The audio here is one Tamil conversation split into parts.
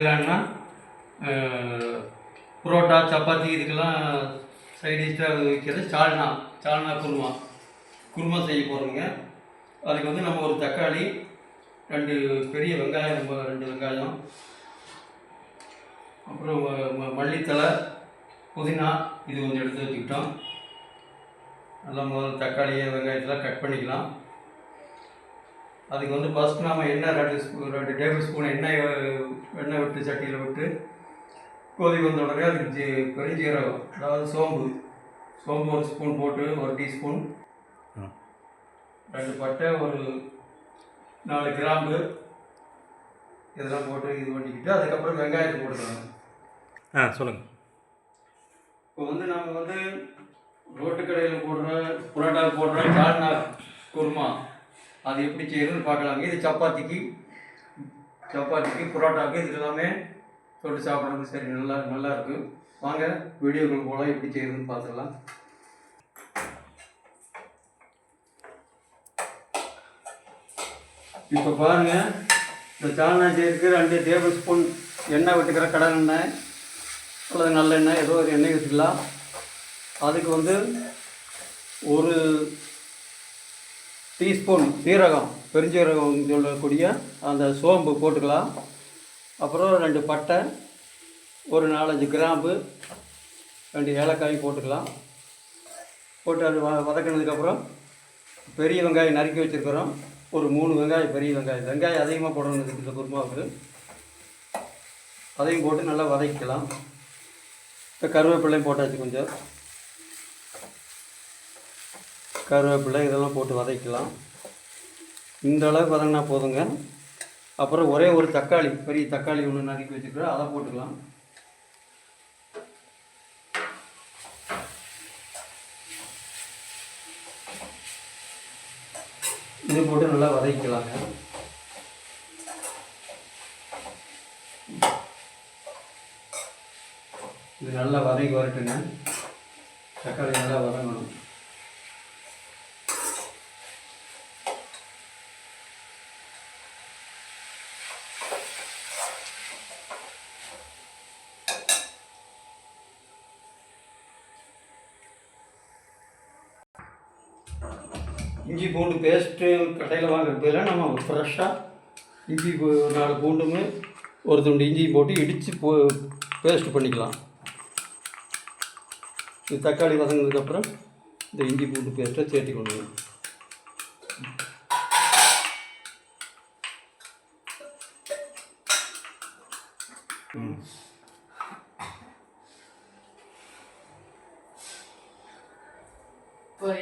இல்லைன்னா புரோட்டா சப்பாத்தி இதுக்கெல்லாம் சைடிஷ்டாக வைக்கிறது சால்னா. சால்னா குருமா. குருமா செய்ய போகிறோங்க அதுக்கு வந்து நம்ம ஒரு தக்காளி ரெண்டு பெரிய வெங்காயம் நம்ம ரெண்டு வெங்காயம். அப்புறம் மல்லித்தலை புதினா இது கொஞ்சம் எடுத்து வச்சுக்கிட்டோம். நல்லா முதல்ல தக்காளியை வெங்காயத்தெல்லாம் கட் பண்ணிக்கலாம். அதுக்கு வந்து ஃபஸ்ட் நாம எண்ணெய் ரெண்டு ஸ்பூ ரெண்டு டேபிள் ஸ்பூன் எண்ணெய் எண்ணெய் விட்டு சட்டியில் விட்டு கொதி வந்த உடனே அதுக்கு ஜீ- பெருஞ்சீரகம் அதாவது சோம்பு. சோம்பு ஒரு ஸ்பூன் போட்டு ஒரு டீஸ்பூன். ரெண்டு பட்டை ஒரு நாலு கிராம்பு. இதெல்லாம் போட்டு இது பண்ணிக்கிட்டு அதுக்கப்புறம் வெங்காயத்தை போட்டுக்கலாம். ஆ சொல்லுங்கள் இப்போ வந்து நம்ம வந்து ரோட்டு கடையில் போடுற புரோட்டா போடுற சால்னா குருமா. அது எப்படி செய்யணும்னு பார்க்கலாங்க. இது சப்பாத்திக்கு சப்பாத்திக்கு புரோட்டாவுக்கு இது எல்லாமே தொட்டு சாப்பிட்றது சரி நல்லா நல்லா வாங்க வீடியோக்கள் போல் எப்படி செய்யணும்னு பார்த்துக்கலாம் இப்போ பாருங்கள் இந்த சால்னா செய்யறதுக்கு ரெண்டு டேபிள் ஸ்பூன் எண்ணெய் விட்டுக்கிற கடல் எண்ணெய் அல்லது நல்லெண்ணெய் ஏதோ ஒரு எண்ணெய் வச்சுக்கலாம் அதுக்கு வந்து ஒரு டீஸ்பூன் சீரகம் பெருஞ்சீரகம் சொல்லக்கூடிய அந்த சோம்பு போட்டுக்கலாம். அப்புறம் ரெண்டு பட்டை ஒரு நாலஞ்சு கிராம்பு ரெண்டு ஏலக்காய் போட்டுக்கலாம். போட்டு அது வ வதக்கினதுக்கப்புறம் பெரிய வெங்காயம் நறுக்கி வச்சுருக்கிறோம். ஒரு மூணு வெங்காயம் பெரிய வெங்காயம். வெங்காயம் அதிகமாக போடணும் இந்த குருமாவுக்கு. அதையும் போட்டு நல்லா வதக்கிக்கலாம். இப்போ கருவேப்பிலையும் போட்டாச்சு கொஞ்சம். கருவேப்பிலை இதெல்லாம் போட்டு வதக்கலாம். இந்த அளவுக்கு வதங்கினா போதுங்க. அப்புறம் ஒரே ஒரு தக்காளி பெரிய தக்காளி ஒன்று நறுக்கி வச்சுக்கிறோம் அதை போட்டுக்கலாம். இது போட்டு நல்லா வதக்கலாங்க. இது நல்லா வதக்கி வரட்டுங்க. தக்காளி நல்லா வதங்கணும் இஞ்சி பூண்டு பேஸ்ட்டு கடையில் வாங்குற பதிலாக நம்ம ஃப்ரெஷ்ஷாக இஞ்சி நாலு பூண்டுமே ஒரு துண்டு இஞ்சி போட்டு இடித்து போ பேஸ்ட் பண்ணிக்கலாம். இது தக்காளி வதங்கினதுக்கப்புறம் இந்த இஞ்சி பூண்டு பேஸ்ட்டை சேர்த்து கொண்டு ம்.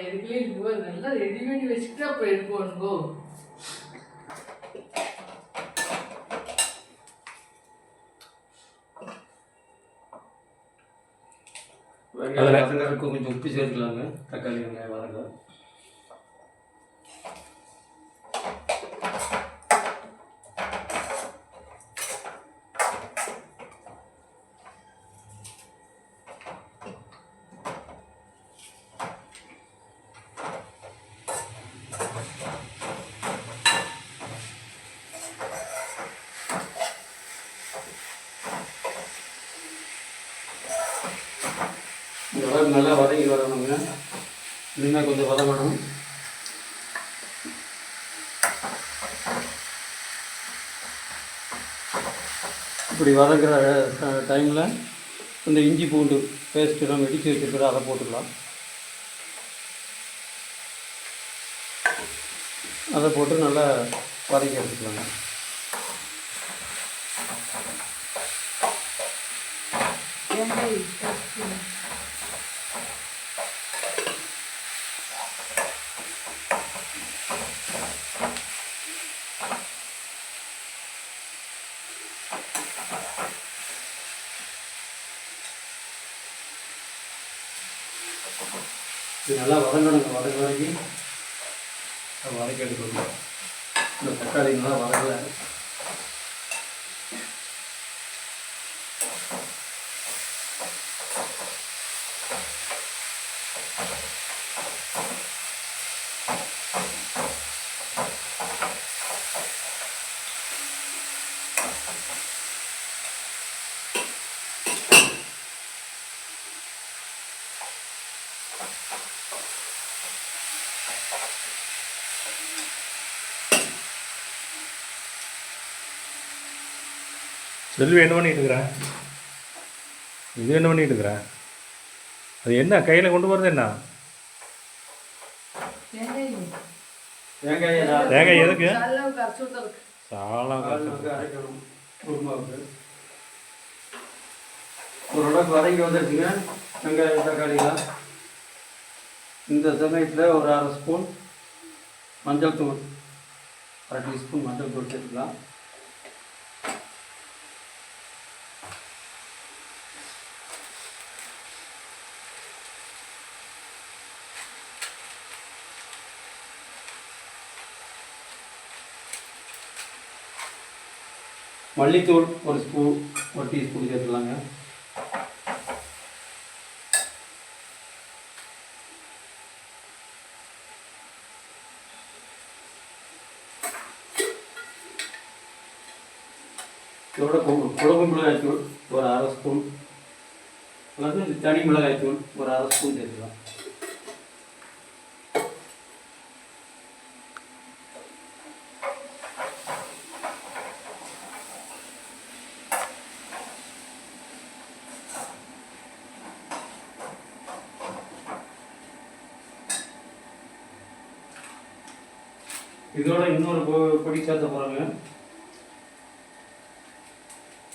எதுக்குலேயே இதுவோ நல்லா ரெடி பண்ணி வச்சுக்கிட்டு அப்புறம் வெங்காயம் வதங்கறதுக்கு கொஞ்சம் உப்பு சேர்த்துக்கலாங்க தக்காளி வெங்காயம் வதங்க இந்த அளவுக்கு நல்லா வதங்கி வரணுங்க இனிமேல் கொஞ்சம் வதங்கணும் இப்படி வதங்குற டைமில் இந்த இஞ்சி பூண்டு பேஸ்ட்டு நம்ம இடித்து வச்சுருக்கிறோம் அதை போட்டுக்கலாம். அதை போட்டு நல்லா வதக்கி எடுத்துக்கலாங்க. இது நல்லா வதங்கணுங்க வதங்க வரைக்கும் அதை வதக்கி எடுக்கணும் இந்த தக்காளி நல்லா வதங்கலை. செல்வி என்ன பண்ணிட்டு இருக்கிறேன் இது என்ன பண்ணிட்டு இருக்கிறேன் அது என்ன கையில் கொண்டு போகிறது என்ன? தேங்காய் எதுக்கு? அரைக்கணும் குருமாவுக்கு. ஓரளவுக்கு வதங்கி வந்துடுச்சுங்க வெங்காயம் தக்காளிலாம் இந்த சமயத்தில் ஒரு அரை ஸ்பூன் மஞ்சள் தூள். அரை டீஸ்பூன் மஞ்சள் தூள் சேர்த்துக்கலாம். மல்லித்தூள் ஒரு ஸ்பூன் ஒரு டீஸ்பூன் சேர்த்துக்கலாங்க. இதோட குழம்பு மிளகாய்த்தூள் ஒரு அரை ஸ்பூன். அல்லது தனி மிளகாய்த்தூள் ஒரு அரை ஸ்பூன் சேர்த்துக்கலாம். இதோட இன்னொரு பொ- பொடி சேர்த்த போகிறாங்க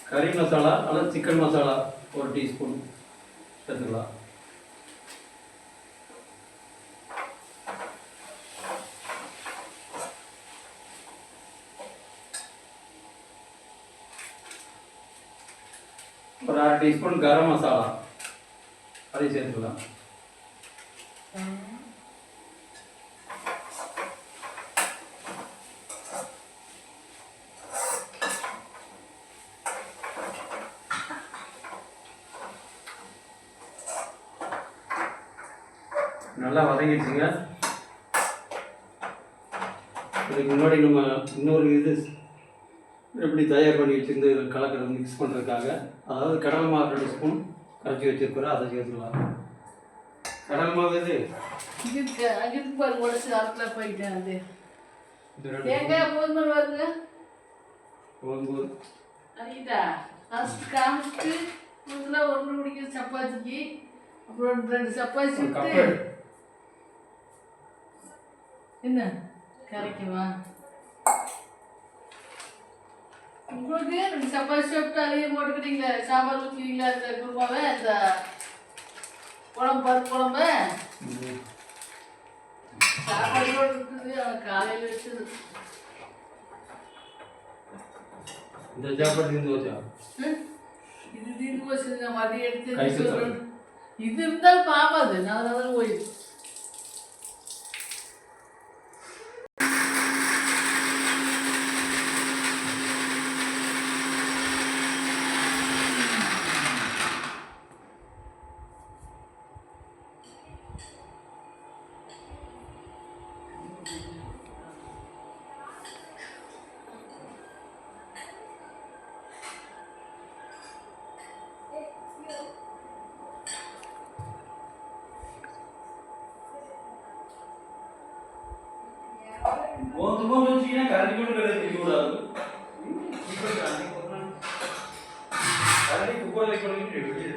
கறி மசாலா அல்லது சிக்கன் மசாலா ஒரு டீஸ்பூன் சேர்த்துக்கலாம். ஒரு அரை டீஸ்பூன் கரம் மசாலா. அதையும் சேர்த்துக்கலாம். நல்லா வதங்கிடுச்சுங்க. இதுக்கு முன்னாடி நம்ம இன்னொரு இது எப்படி தயார் பண்ணி வச்சிருந்து கலக்கிறது மிக்ஸ் பண்ணுறதுக்காக அதாவது கடலை மாவு ரெண்டு ஸ்பூன் கரைச்சி வச்சிருக்கிறோம் அதை சேர்த்துக்கலாம் கடலை மாவு இது போதுமான சப்பாத்திக்கு அப்புறம் ரெண்டு சப்பாத்தி என்ன கரைக்குமா உங்களுக்கு சப்பாத்தி சாப்பிட்டு அதையும் போட்டுக்கிட்டீங்களா சாம்பார் ஊற்றிங்களா இந்த குருமாவை இந்த குழம்பு பருப்பு குழம்பு. சாப்பாடு இருக்குது அவன் காலையில் வச்சது இந்த சாப்பாடு இருந்து வச்சா ம்? இது தீர்ந்து போச்சுங்க மதியம் எடுத்து. இது இருந்தாலும் பாவாது நான் அதனால போயிடுச்சு போந்து போந்து வச்சீங்கன்னா கரண்டி கொண்டு கிடக்கு கூடாது கரண்டி குக்கரில் கொண்டு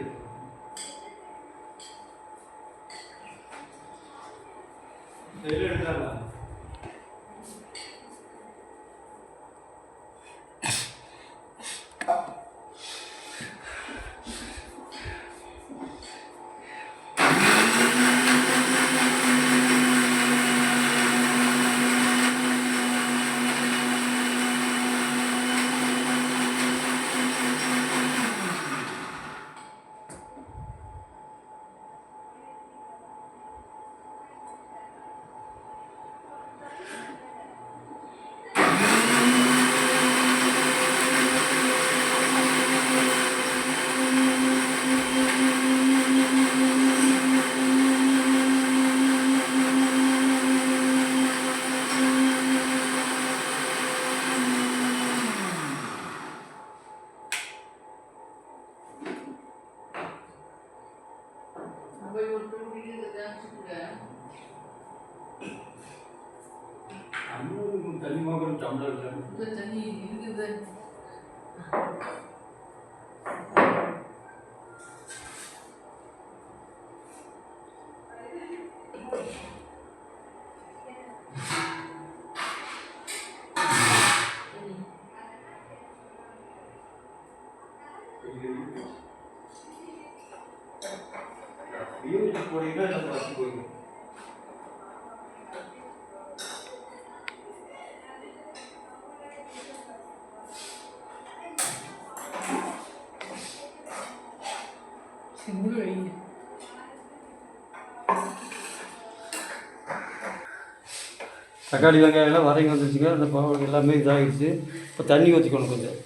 டம்ளரில் இல்லை தண்ணி இருக்குது யூனிட் போனீங்கன்னா பஸ்ஸு போயிடும் தக்காளி வெங்காயம் எல்லாம் வதங்கி வந்துருச்சுங்க. அந்த பாவம் எல்லாமே இதாகிடுச்சு. இப்போ தண்ணி ஊற்றிக்கணும் கொஞ்சம்.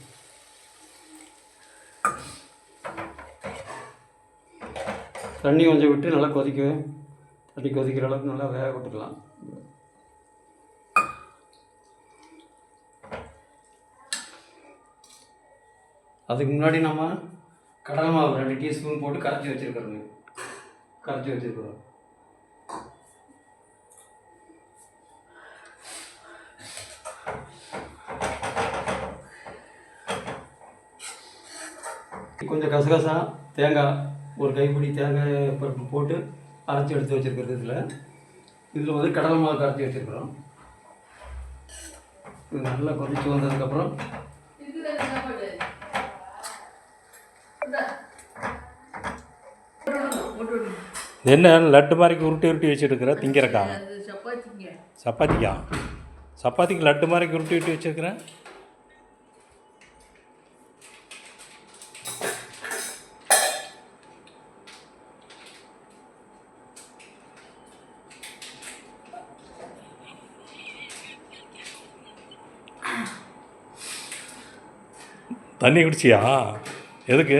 தண்ணி கொஞ்சம் விட்டு நல்லா கொதிக்க தண்ணி கொதிக்கிற அளவுக்கு நல்லா வேக விட்டுக்கலாம். அதுக்கு முன்னாடி நம்ம கடலை மாவு ரெண்டு டீஸ்பூன் போட்டு கரைச்சி வச்சுருக்கிறோங்க. கரைச்சி வச்சுருக்குறோம். கொஞ்சம் கசகசா தேங்காய் ஒரு கைப்பிடி தேங்காய் பருப்பு போட்டு அரைச்சி எடுத்து வச்சுருக்கிறது இதில். இதில் வந்து கடலை மாவு கரைச்சி வச்சுருக்குறோம். இது நல்லா கொதிச்சு வந்ததுக்கப்புறம் இதுல என்ன லட்டு மாதிரி உருட்டி உருட்டி வச்சுருக்கிற திங்கிறக்கா? சப்பாத்திக்கா? சப்பாத்திக்கு லட்டு மாதிரி உருட்டி உருட்டி வச்சுருக்கிறேன் தண்ணி குடிச்சியா? எதுக்கு?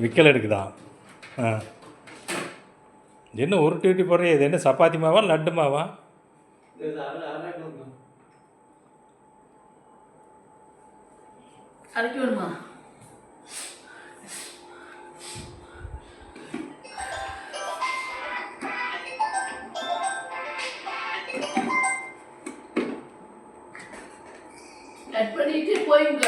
விக்கல் எடுக்குதா? ஆ. என்ன உருட்டி உருட்டி போடுறிய இது என்ன சப்பாத்தி மாவா லட்டு மாவா? கட் பண்ணிட்டு போயிங்க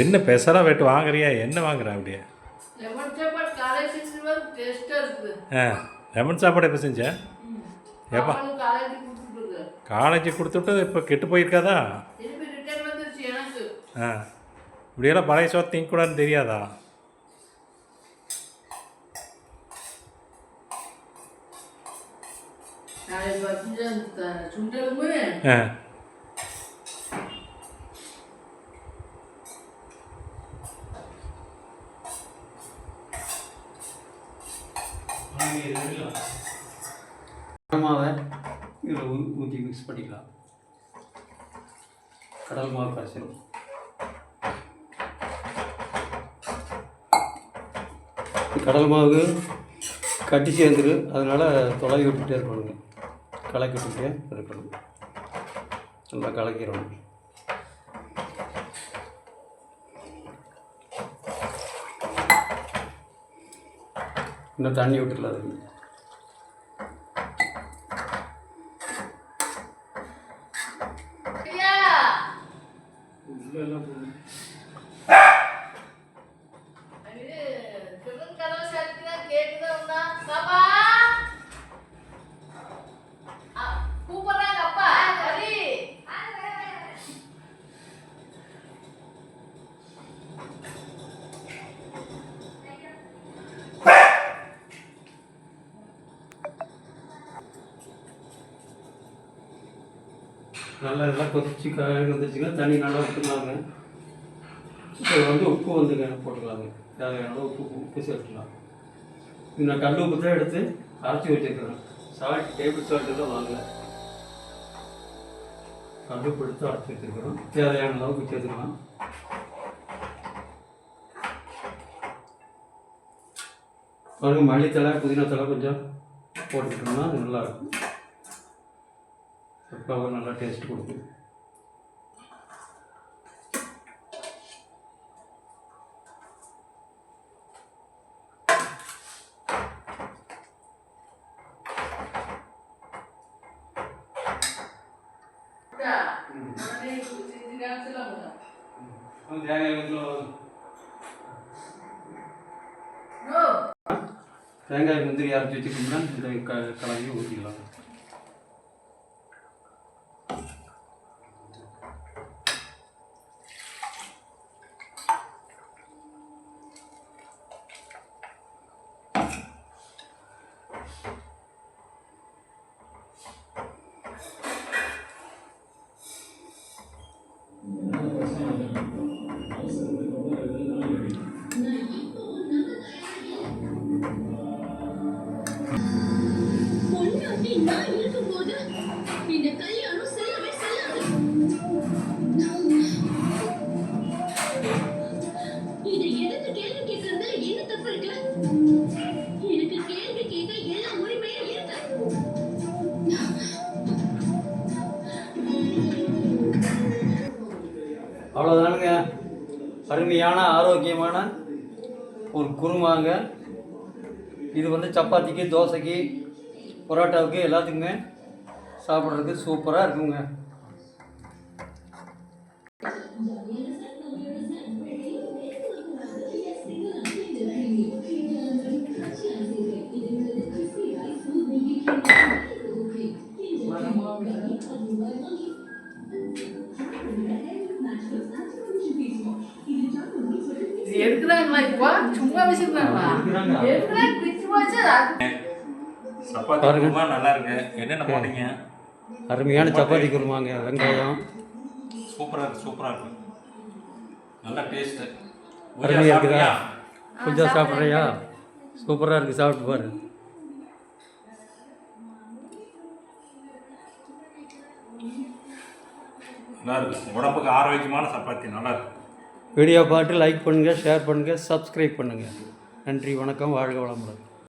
என்ன பெசராக வெட்டு வாங்குறியா? என்ன வாங்குற அப்படியே? ஆ லெமன் சாப்பாடு எப்போ செஞ்ச? எப்பா? காலேஜ் கொடுத்துட்டு இப்போ கெட்டு போயிருக்காதா? ஆ இப்படியெல்லாம் பழைய சோறு திங்கக்கூடாதுன்னு தெரியாதா? ஆ. கடமாவை இதில் ஊ ஊற்றி மிக்ஸ் பண்ணிக்கலாம். கடல் மாவு கரைசல் கடல் மாவு கட்டி சேர்ந்துரு. அதனால் தொலைவி விட்டுட்டே இருக்கணுங்க. கலக்கி விட்டுட்டே இருக்கணும். நல்லா கலக்கிடணும் இன்னும் தண்ணி விட்டுடலாம் அதுக்கு. காய் தண்ணி நல்லா விட்டுக்கலாங்க இப்போ வந்து உப்பு வந்துங்க போட்டுக்கலாங்க. தேவையான உப்பு உப்பு சேர்த்துக்கலாம். இது நான் கல் உப்பு தான் எடுத்து அரைச்சி வச்சுருக்கிறேன். சால்ட் டேபிள் சால்ட்டு தான் வாங்கலை. கல் உப்பு எடுத்து அரைச்சி வச்சுருக்கிறோம். தேவையான அளவுக்கு சேர்த்துக்கலாம். பாருங்கள் மல்லித்தலை புதினா தலை கொஞ்சம் போட்டுக்கிட்டோம்னா நல்லாயிருக்கும் நல்லா ஃப்ளவர் நல்லா டேஸ்ட் கொடுக்கும் சாப்பிட்டா உடனே செஞ்சு காமிச்சலாம் தேங்காய் வந்து நோ தேங்காய் முந்திரி அரைச்சி வச்சுக்கிட்டோம்னா அருமையான ஆரோக்கியமான ஒரு குருமாங்க. இது வந்து சப்பாத்திக்கு தோசைக்கு பரோட்டாவுக்கு எல்லாத்துக்குமே சாப்பிட்றதுக்கு சூப்பராக இருக்குங்க. சும்மா வச்சிருக்காங்களா பிச்சு சப்பாத்தி. குருமா நல்லா இருக்கு என்னென்ன போட்டீங்க? அருமையான சப்பாத்தி. குருமாங்க வெங்காயம். சூப்பராக இருக்கு சூப்பராக இருக்கு. நல்ல டேஸ்ட்டு அருமையாக இருக்குதா? கொஞ்சம் சாப்பிட்றியா? சூப்பராக இருக்குது சாப்பிட்டு பாரு. நல்லா இருக்கு. உடம்புக்கு ஆரோக்கியமான சப்பாத்தி நல்லா இருக்கு. வீடியோ பார்த்து லைக் பண்ணுங்கள் ஷேர் பண்ணுங்கள் சப்ஸ்கிரைப் பண்ணுங்கள் நன்றி வணக்கம் வாழ்க வளமுடன்.